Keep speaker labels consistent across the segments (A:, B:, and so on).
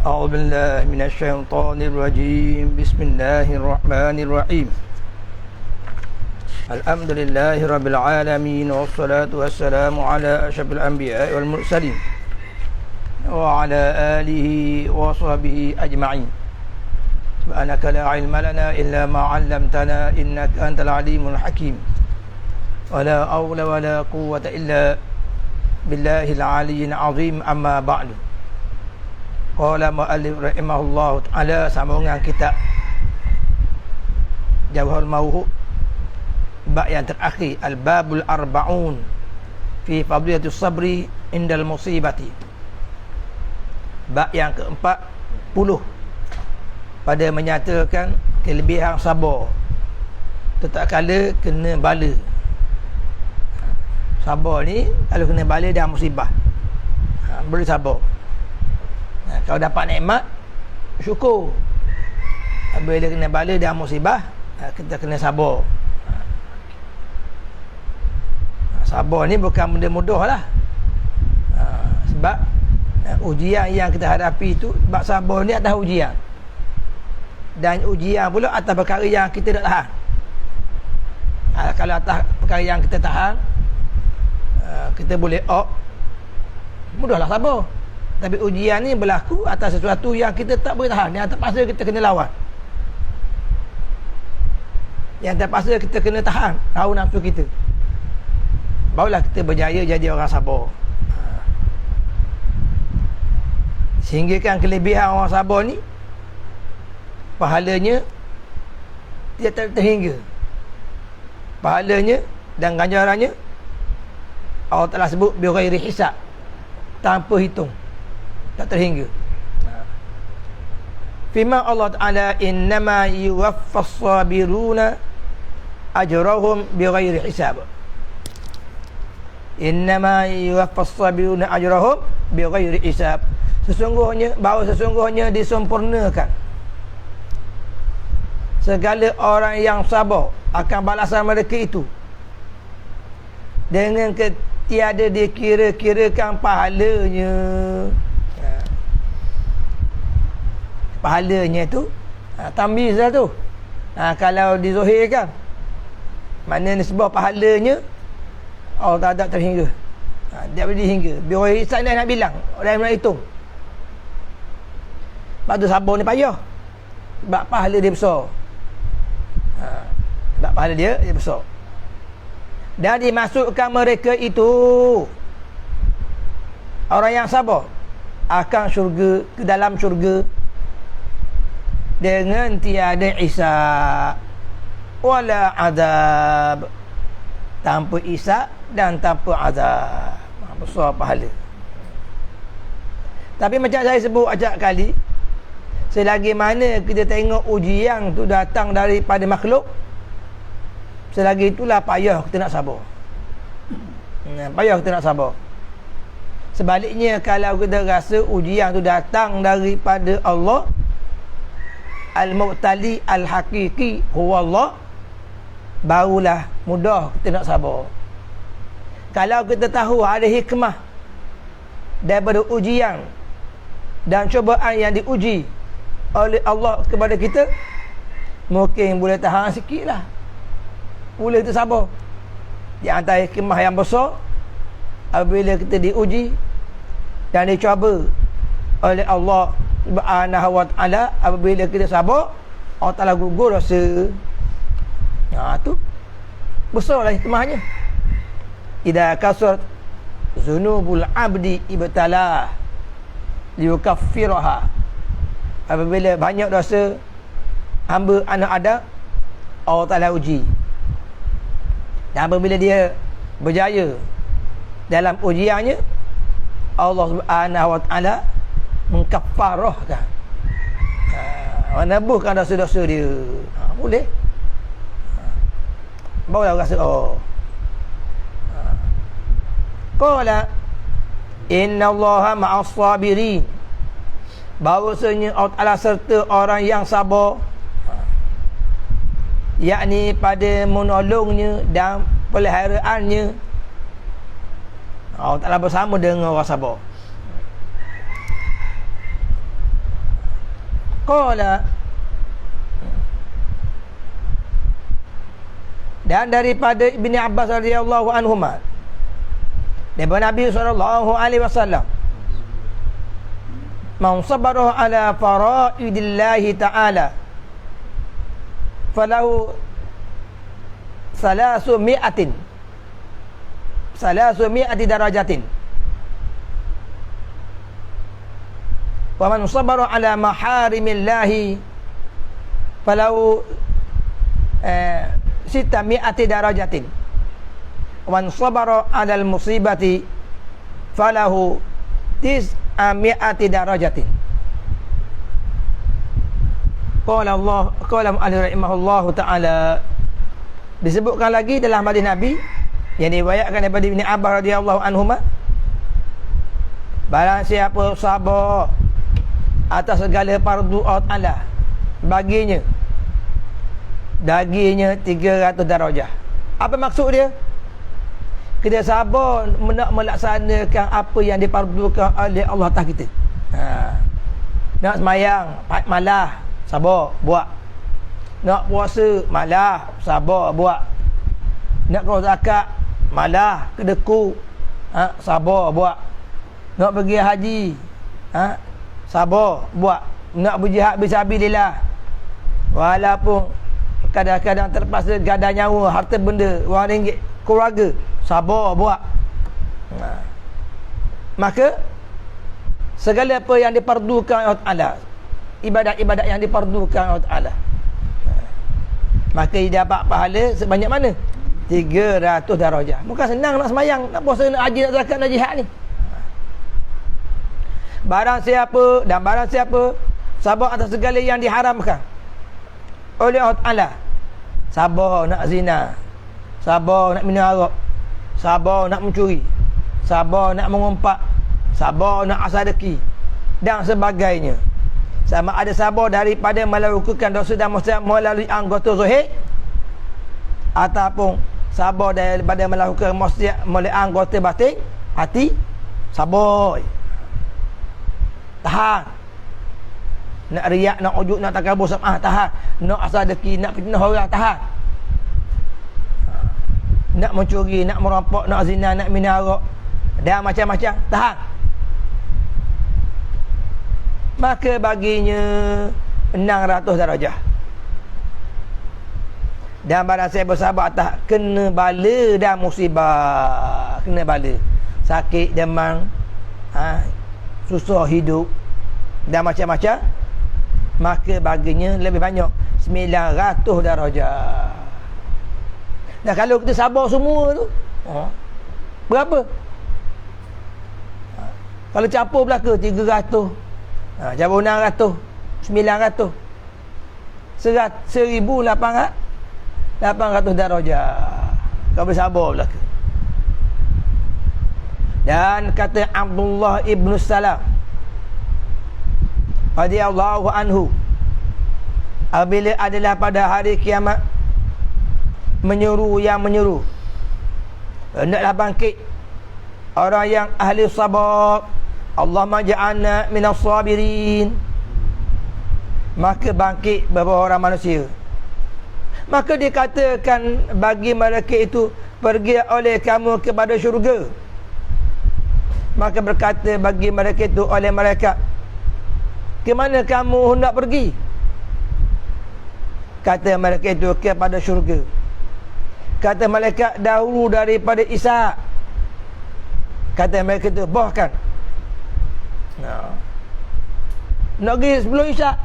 A: أعوذ بالله من الشيطان الرجيم. بسم الله الرحمن الرحيم. الحمد لله رب العالمين والصلاة والسلام على أشرف الأنبياء والمرسلين وعلى آله وصحبه أجمعين. سبحانك لا علم لنا إلا ما علمتنا إنك أنت العليم الحكيم. ولا أول ولا قوة إلا بالله العلي العظيم. أما بعد Qala mu'allif rahimahullah ta'ala sambungan kitab Jawahul Mawhu bab yang terakhir Al-Babul Arba'un fi Fadliyatus Sabri indal musibati. Bab yang keempat puluh pada menyatakan kelebihan sabar. Tetap kala kena bala. Sabar ni kalau kena bala dah musibah. Ha, boleh sabar Ha, kalau dapat nikmat syukur. Bila kena bala dan musibah, ha, kita kena sabar. Ha, sabar ni bukan benda mudah lah. Sebab ujian yang kita hadapi itu, sebab sabar ni atas ujian. Dan ujian pula atas perkara yang kita tak tahan. Ha, kalau atas perkara yang kita tahan, ha, kita boleh op, mudahlah sabar. Tapi ujian ni berlaku atas sesuatu yang kita tak boleh tahan. Yang terpaksa kita kena lawan. Yang terpaksa kita kena tahan. Tahu nafsu kita. Barulah kita berjaya jadi orang sabar. Sehingga kan kelebihan orang sabar ni. Pahalanya. Tidak ter terhingga. Pahalanya dan ganjarannya. Allah telah sebut. Biurai hisab. Tanpa hitung tak terhingga. Firman Allah Taala innama yuwaffas sabiruna ajrahum bighairi hisab. Innama yuwaffas sabiruna ajrahum bighairi hisab. Sesungguhnya bahawa sesungguhnya disempurnakan. Segala orang yang sabar akan balasan mereka itu. Dengan ketiada dikira-kirakan pahalanya pahalanya tu ha, tambiz lah tu. Ha, kalau dizuhirkan mana ni sebab pahalanya Allah tak ada terhingga. Ha, dia boleh dihingga. Biar hisap nak bilang orang nak hitung. Sebab tu sabar ni payah. Sebab pahala dia besar. Ha, sebab pahala dia dia besar. Dan dimasukkan mereka itu orang yang sabar akan syurga ke dalam syurga dengan tiada isap wala azab tanpa isap dan tanpa azab ha, besar pahala. Tapi macam saya sebut ajak kali selagi mana kita tengok ujian tu datang daripada makhluk selagi itulah payah kita nak sabar. Hmm, payah kita nak sabar. Sebaliknya kalau kita rasa ujian tu datang daripada Allah al-mu'tali al-haqiqi huwa Allah barulah mudah kita nak sabar. Kalau kita tahu ada hikmah daripada ujian dan cubaan yang diuji oleh Allah kepada kita mungkin boleh tahan sikit lah. Boleh kita sabar. Di antara hikmah yang besar apabila kita diuji dan dicuba oleh Allah subhanahu wa ta'ala apabila kita sabar Allah ta'ala gugur rasa. Ha, tu. Besarlah hikmahnya. Idha kasur zunubul abdi ibtala liukaffiraha apabila banyak dosa hamba anak ada Allah Ta'ala uji. Dan apabila dia berjaya dalam ujiannya Allah Subhanahu Wa Ta'ala mengkafarahkan. Ha, menebuskan dosa-dosa dia. Ha, boleh. Ha, barulah rasa oh. Qala inna allaha ma'as sabirin bahawasanya Allah Ta'ala serta orang yang sabar yakni pada menolongnya dan peliharaannya. Allah Ta'ala bersama dengan orang sabar qala dan daripada Ibni Abbas radhiyallahu anhuma. Daripada Nabi sallallahu alaihi wasallam. Man sabara ala faraidillahi ta'ala. Falahu salasu mi'atin salasu mi'ati darajatin wa man sabara ala maharimillahi falahu eh, sita mi'ati darajatin. Wa man sabara ala musibati falahu tis mi'ati darajatin. Qala Allah qala mu'allim rahimahullah ta'ala disebutkan lagi dalam hadis Nabi yang diriwayatkan daripada Ibn Abbas radhiyallahu anhu barang siapa sabar atas segala fardu Allah baginya dagingnya 300 darajah. Apa maksud dia? Kita sabar nak melaksanakan apa yang dipardukan oleh Allah atas kita. Ha. nak semayang malah sabar buat. Nak puasa malah sabar buat. Nak keluar zakat malah kedeku ha, sabar buat. Nak pergi haji ha, sabar. Buat. Nak berjihad bisabilillah. Walaupun kadang-kadang terpaksa gada nyawa harta benda wang ringgit keluarga. Sabar buat. Ha. maka segala apa yang diperdukan oleh Allah ibadat-ibadat yang diperdukan oleh Allah. Maka dia dapat pahala sebanyak mana? 300 darajah. Bukan senang nak semayang nak puasa nak haji nak zakat nak jihad ni barang siapa dan barang siapa sabar atas segala yang diharamkan. Oleh Allah Ta'ala. Sabar nak zina. Sabar nak minum arak. Sabar nak mencuri. Sabar nak mengumpat. Sabar nak asal deki. Dan sebagainya. Sama ada sabar daripada melakukan dosa dan melalui anggota zuhid ataupun sabar daripada melakukan maksiat melalui anggota batin hati sabar tahan. Nak riak nak ujuk nak takabur sama tahan. Nak asal deki nak fitnah orang tahan. Nak mencuri nak merampok nak zina nak minum arak dan macam-macam tahan. Maka baginya 600 darajah. Dan barang saya bersabar atas kena bala dan musibah. Kena bala. Sakit demam ha, susah hidup dan macam-macam maka baginya lebih banyak. 900 darajah dan kalau kita sabar semua tu ha, berapa? Ha, kalau campur belaka 300 Ha, jawab 600 900 Serat 1800 800 darajah Kau boleh sabar belaka Dan kata Abdullah ibn Salam Radiyallahu anhu Apabila adalah pada hari kiamat Menyuruh yang menyuruh Hendaklah bangkit. Orang yang ahli sabar Allah maja'ana minas sabirin. Maka bangkit beberapa orang manusia. Maka dikatakan bagi mereka itu pergi oleh kamu kepada syurga maka berkata bagi mereka itu oleh mereka ke mana kamu hendak pergi kata mereka itu kepada syurga kata mereka dahulu daripada Isa kata mereka itu bahkan Nah. Nak pergi sebelum isyak.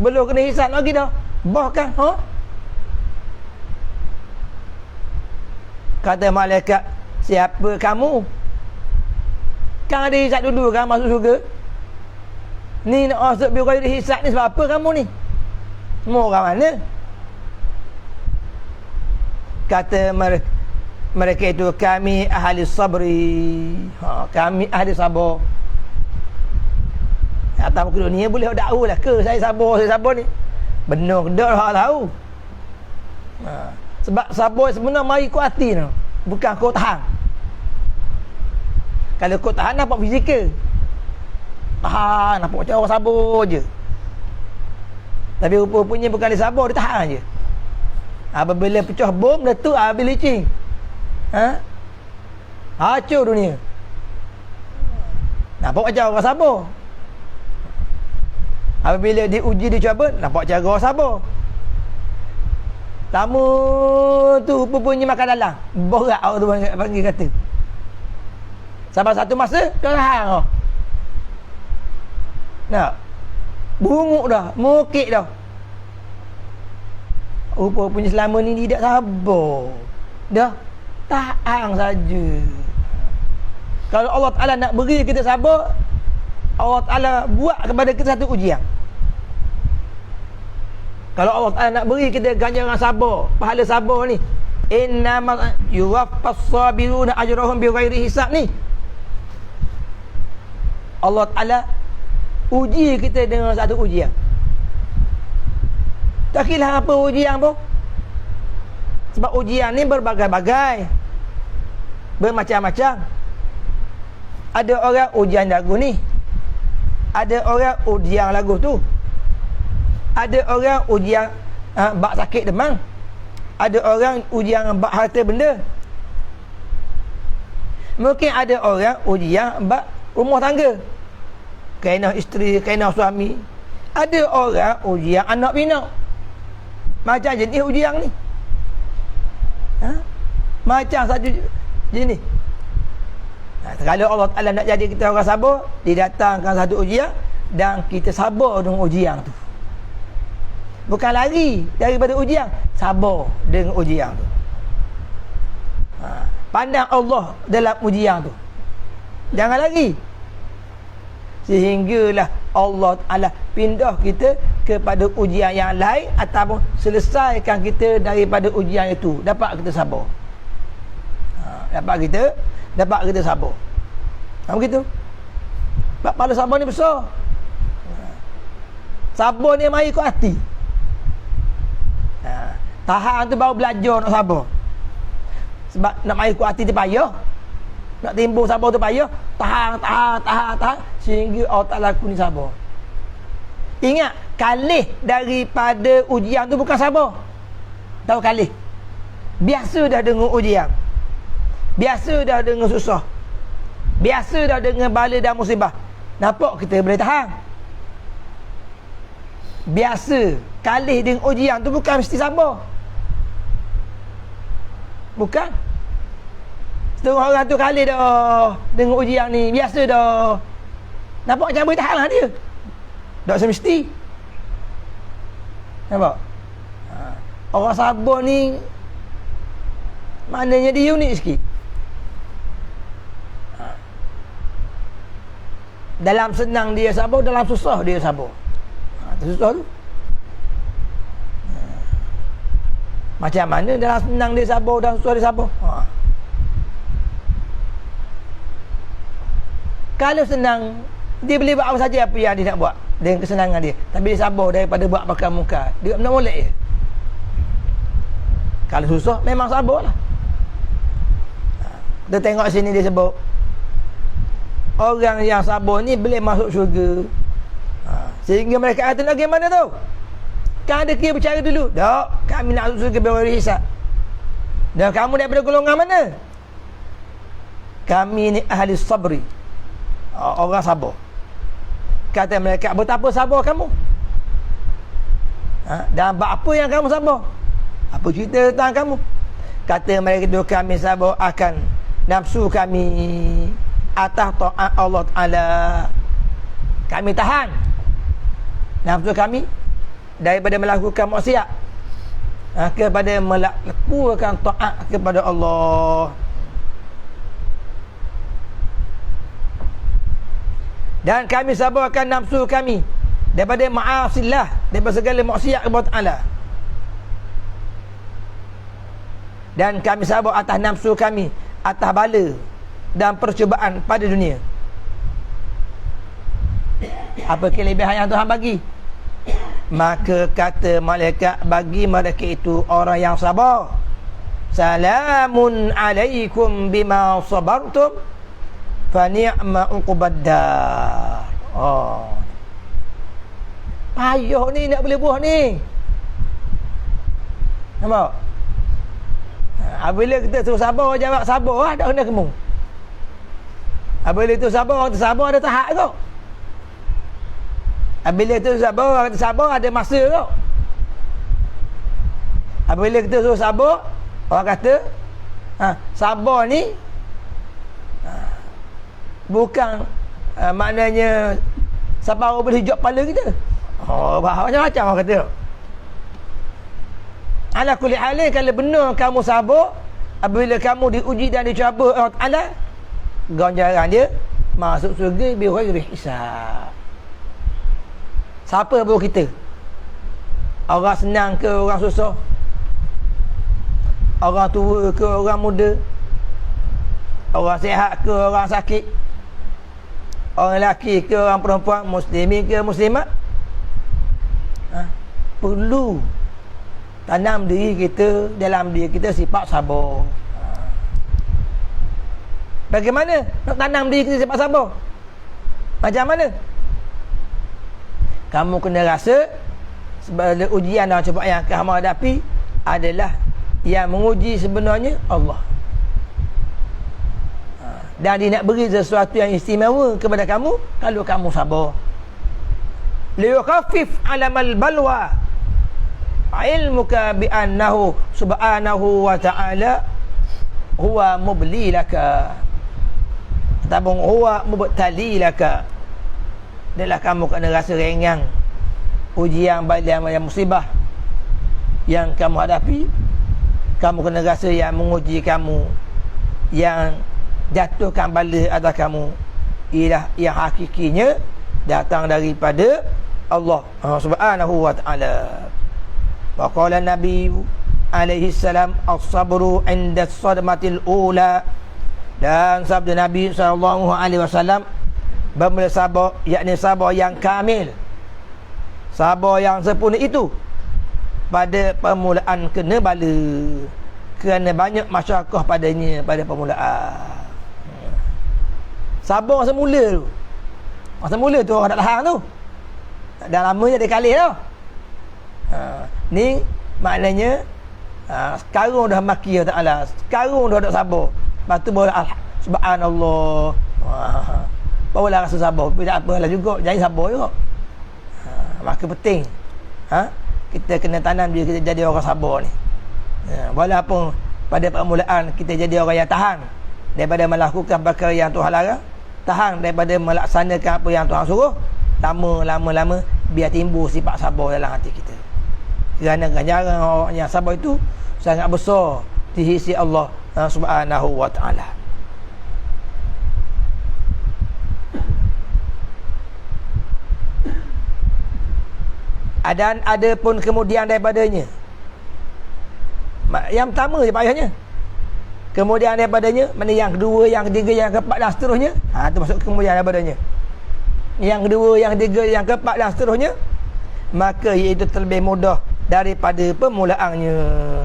A: Belum kena hisap nak pergi dah. Bahkan, ha? Kata malaikat, siapa kamu? Kan ada hisap dulu kan masuk surga? Ni nak masuk biar kali hisap ni sebab apa kamu ni? Semua orang mana? Kata mereka, mereka itu kami ahli sabri. Ha, kami ahli sabar atas muka dunia boleh dakwa lah ke saya sabar saya sabar ni benar ke hak tahu ha. sebab sabar sebenarnya mari kuat hati tu bukan kau tahan kalau kau tahan nampak fizikal tahan nampak macam orang sabar je Tapi rupa-rupanya bukan dia sabar, dia tahan je. Apabila pecah bom, dah tu habis licin. Ha? Hancur dunia. Nampak macam orang sabar. Apabila diuji dicuba, nampak cara orang sabar. Tamu tu rupanya makan dalam. Borak panggil, panggil kata. Sampai satu masa, dah tahan oh. Nak. Bunguk dah, mukik dah. Rupa-rupanya selama ni tidak sabar. Dah tahan saja. Kalau Allah Ta'ala nak beri kita sabar Allah Ta'ala buat kepada kita satu ujian Kalau Allah Ta'ala nak beri kita ganjaran sabar Pahala sabar ni Innama yuwaffas sabiruna ajrahum bi ghairi hisab ni Allah Ta'ala uji kita dengan satu ujian. Tak kira apa ujian pun. Sebab ujian ni berbagai-bagai bermacam-macam. Ada orang ujian lagu ni ada orang ujian lagu tu ada orang ujian uh, bak sakit demam ada orang ujian bak harta benda. Mungkin ada orang ujian bak rumah tangga kena isteri kena suami ada orang ujian anak bina macam jenis ujian ni ha? macam satu jenis Nah, kalau Allah Taala nak jadi kita orang sabar, didatangkan satu ujian dan kita sabar dengan ujian tu. Bukan lari daripada ujian, sabar dengan ujian tu. Ha, pandang Allah dalam ujian tu. Jangan lagi. Sehinggalah Allah Taala pindah kita kepada ujian yang lain ataupun selesaikan kita daripada ujian itu. Dapat kita sabar. Ha, dapat kita dapat kita sabar. Ha, begitu? Sebab pada sabar ni besar. Sabar ni mari ikut hati. Ha, tahan tu baru belajar nak sabar. Sebab nak mari ikut hati tu payah. Nak timbul sabar tu payah. Tahan tahan tahan tahan sehingga Allah Ta'ala aku ni sabar ingat kalih daripada ujian tu bukan sabar tahu kalih biasa dah dengar ujian Biasa dah dengan susah. Biasa dah dengan bala dan musibah. Nampak kita boleh tahan. Biasa kalih dengan ujian tu bukan mesti sabar. Bukan. Setengah orang tu kalih dah dengan ujian ni. Biasa dah. Nampak macam boleh tahan lah dia. Tak semesti. Nampak? Ha. Orang sabar ni maknanya dia unik sikit. dalam senang dia sabar dalam susah dia sabar ha, susah tu ha. macam mana dalam senang dia sabar dalam susah dia sabar ha. kalau senang dia boleh buat apa saja apa yang dia nak buat. Dengan kesenangan dia. Tapi dia sabar daripada buat pakai muka. Dia nak molek je. Kalau susah memang sabar lah. Ha. kita tengok sini dia sebut orang yang sabar ni boleh masuk syurga. Ha. sehingga mereka kata nak bagaimana tu? Kan ada kira bercara dulu. Tak kami nak masuk syurga biar hisap. Dan kamu daripada golongan mana? Kami ni ahli sabri. Ha, orang sabar kata mereka betapa sabar kamu? Ha? dan apa yang kamu sabar? Apa cerita tentang kamu? Kata mereka itu kami sabar akan nafsu kami atas taat Allah Taala. Kami tahan nafsu kami daripada melakukan maksiat ha, kepada melakukan taat kepada Allah dan kami sabarkan nafsu kami daripada ma'asillah daripada segala maksiat kepada Allah. Dan kami sabar atas nafsu kami atas bala dan percubaan pada dunia. Apa kelebihan yang Tuhan bagi? Maka kata malaikat bagi mereka itu orang yang sabar. Salamun alaikum bima sabartum fa ni'ma uqbaddar oh. Payah ni nak beli buah ni. Nampak? Ha, bila kita suruh sabar jawab sabar lah tak kena kemung. Bila itu sabar kata sabar ada tahap kau bila itu sabar kata sabar ada masa kau bila kita suruh sabar orang kata ha, sabar ni bukan ha, maknanya sabar boleh hijab kepala kita? Oh macam-macam orang kata. Ala kulli halin kalau benar kamu sabar apabila kamu diuji dan dicuba Allah Taala ganjaran dia masuk surga bi ghairi hisab. Siapa baru kita? Orang senang ke orang susah? Orang tua ke orang muda? Orang sihat ke orang sakit orang lelaki ke orang perempuan muslimin ke muslimat? Ha? perlu tanam diri kita dalam diri kita sifat sabar. Bagaimana nak tanam diri kita sifat sabar? Macam mana? Kamu kena rasa sebagai ujian dan cubaan yang kamu hadapi adalah yang menguji sebenarnya Allah. ha. Dan dia nak beri sesuatu yang istimewa kepada kamu kalau kamu sabar. Liyukhaffif alamal balwa. Ilmuka bi annahu subhanahu wa ta'ala huwa mubli laka tabung huwa mubtali laka adalah kamu kena rasa ringan. Ujian balian yang musibah yang kamu hadapi kamu kena rasa yang menguji kamu yang jatuhkan bala atas kamu. Ialah yang hakikinya datang daripada Allah Subhanahu wa taala. Waqala Nabi alaihi salam as-sabru 'inda as-sadmatil ula. Dan sabda Nabi sallallahu alaihi wasallam bermula sabar yakni sabar yang kamil. Sabar yang sempurna itu pada permulaan kena bala. Kerana banyak masyarakat padanya pada permulaan sabar semula tu. Masa mula tu orang tak tahan tu. Dah lama jadi kali tu ha, ni maknanya ha, sekarang dah maki Allah Ta'ala. Sekarang dah tak sabar lepas tu baru ah, subhanallah. Ha, barulah rasa sabar tidak apalah juga jadi sabar juga. Ha, maka penting. Ha, kita kena tanam dia kita jadi orang sabar ni. Ha, walaupun pada permulaan kita jadi orang yang tahan daripada melakukan perkara yang Tuhan larang tahan daripada melaksanakan apa yang Tuhan suruh. Lama lama lama biar timbul sifat sabar dalam hati kita. Kerana ganjaran orang yang sabar itu sangat besar di sisi Allah uh, Subhanahu wa taala. Dan ada pun kemudian daripadanya. Yang pertama je payahnya Kemudian daripadanya Mana yang kedua, yang ketiga, yang keempat dan seterusnya? Ha, Itu masuk kemudian daripadanya. Yang kedua, yang ketiga, yang keempat dan seterusnya Maka iaitu terlebih mudah daripada permulaannya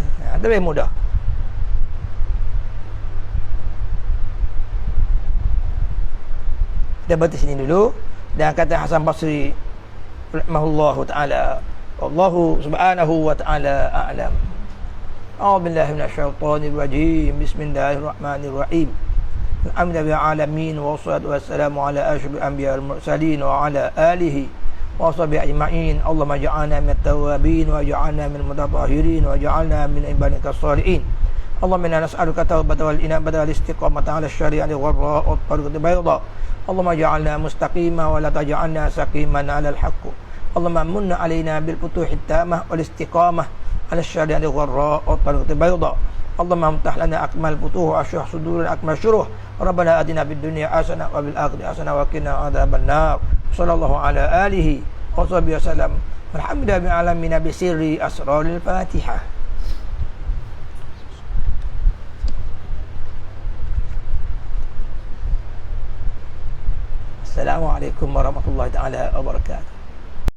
A: ha, lebih mudah. Kita berhenti sini dulu. Dan kata Hasan Basri rahimahullahu taala. Allahu subhanahu wa taala a'lam أعوذ بالله من الشيطان الرجيم. بسم الله الرحمن الرحيم. الحمد لله العالمين والصلاة والسلام على أشرف الأنبياء المرسلين وعلى آله وصحبه أجمعين. اللهم اجعلنا من التوابين واجعلنا من المتطهرين واجعلنا من عبادك الصالحين. اللهم إنا نسألك التوبة والإنابة والاستقامة على الشريعة الغراء والطريق البيضاء. اللهم اجعلنا مستقيما ولا تجعلنا سقيما على الحق. اللهم من علينا بالفتوح التامة والاستقامة على الشريعه الغراء والطريق البيضاء اللهم افتح لنا أكمل الفتوح وأشرح صدورنا أكمل الشروح ربنا آتنا في الدنيا حسنة وفي الآخرة حسنة وقنا عذاب النار. صلى الله على آله وصحبه وسلم. الحمد لله العالمين بسر أسرار الفاتحة. السلام عليكم ورحمة الله تعالى وبركاته.